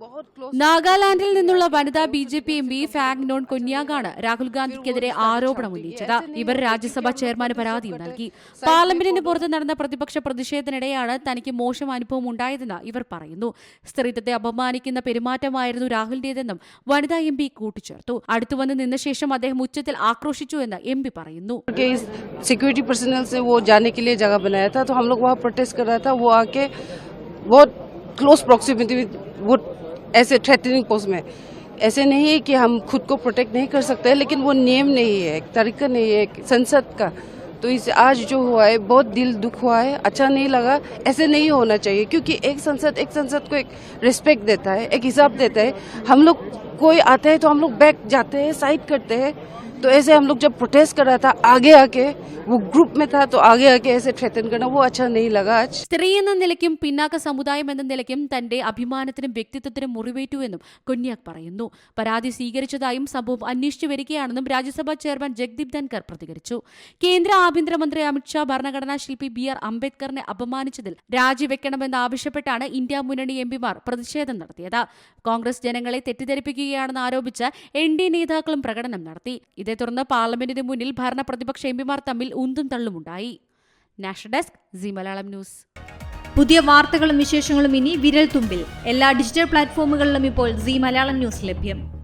बहुत क्लोज നാഗാലാൻഡിൽ നിന്നുള്ള വനിതാ B J P M P Phangnon കൊന്യാഗാണ് Rahul ഗാന്ധിക്കെതിരെ ആരോപണം ഉന്നയിച്ചത് ഇവർ രാജ്യസഭാ ചെയർമാന് പരാതിയും നൽകി പാർലമെന്റിന് പുറത്ത് നടന്ന പ്രതിപക്ഷ പ്രതിഷേധത്തിനിടെയാണ് തനിക്ക് മോശം അനുഭവം ഉണ്ടായതെന്ന് ഇവർ പറയുന്നു സ്ത്രീത്വത്തെ അപമാനിക്കുന്ന പെരുമാറ്റമായിരുന്നു രാഹുലിന്റേതെന്നും വനിതാ എം പി കൂട്ടിച്ചേർത്തു അടുത്തുവന്ന് നിന്ന ശേഷം അദ്ദേഹം ഉച്ചത്തിൽ ആക്രോശിച്ചു എന്ന് എം പി പറയുന്നു के इस सिक्योरिटी पर्सनल से वो जाने के लिए जगह बनाया था तो हम लोग वहाँ प्रोटेस्ट कर रहा था वो आके बहुत क्लोज प्रॉक्सिमिटी वो ऐसे थ्रेटनिंग पोस्ट में। ऐसे नहीं है कि हम खुद को प्रोटेक्ट नहीं कर सकते लेकिन वो नियम नहीं है, एक तरीका नहीं है संसद का। तो इस, आज जो हुआ है, बहुत दिल दुख हुआ है अच्छा नहीं लगा, ऐसे नहीं होना चाहिए, क्योंकि एक संसद एक संसद को एक रिस्पेक्ट देता है, एक हिसाब देता है। हम लोग कोई आता है तो हम लोग बैक जाते हैं साइड करते हैं। तो ऐसे हम लोग जब प्रोटेस्ट कर रहा था आगे आके वो ग्रुप में था तो आगे आके ऐसे थ्रेटन करना वो अच्छा नहीं लगा आज സ്ത്രീ എന്ന നിലയ്ക്കും പിന്നാക്ക സമുദായം എന്ന നിലയ്ക്കും തന്റെ അഭിമാനത്തിനും വ്യക്തിത്വത്തിനും മുറിവേറ്റുവെന്നും കൊന്യാക് പറയുന്നു പരാതി സ്വീകരിച്ചതായും സംഭവം അന്വേഷിച്ചു വരികയാണെന്നും രാജ്യസഭാ ചെയർമാൻ ജഗ്ദീപ് ധൻകർ പ്രതികരിച്ചു കേന്ദ്ര ആഭ്യന്തരമന്ത്രി അമിത്ഷാ ഭരണഘടനാ ശില്പി ബി ആർ അംബേദ്കറിനെ അപമാനിച്ചതിൽ രാജിവെക്കണമെന്നാവശ്യപ്പെട്ടാണ് ഇന്ത്യ മുന്നണി എംപിമാർ പ്രതിഷേധം നടത്തിയത് കോൺഗ്രസ് ജനങ്ങളെ തെറ്റിദ്ധരിപ്പിക്കുകയാണെന്ന് ആരോപിച്ച് എൻ ഡി നേതാക്കളും പ്രകടനം നടത്തി ഇതേ തുടർന്ന് പാർലമെന്റിന് മുന്നിൽ ഭരണ പ്രതിപക്ഷ എംപിമാർ തമ്മിൽ ഉന്തും തള്ളുമുണ്ടായി. National desk Zee Malayalam news. പുതിയ വാർത്തകളും വിശേഷങ്ങളും ഇനി വിരൽ തുമ്പിൽ എല്ലാ ഡിജിറ്റൽ പ്ലാറ്റ്ഫോമുകളിലും ഇപ്പോൾ സി മലയാളം ന്യൂസ് ലഭ്യം.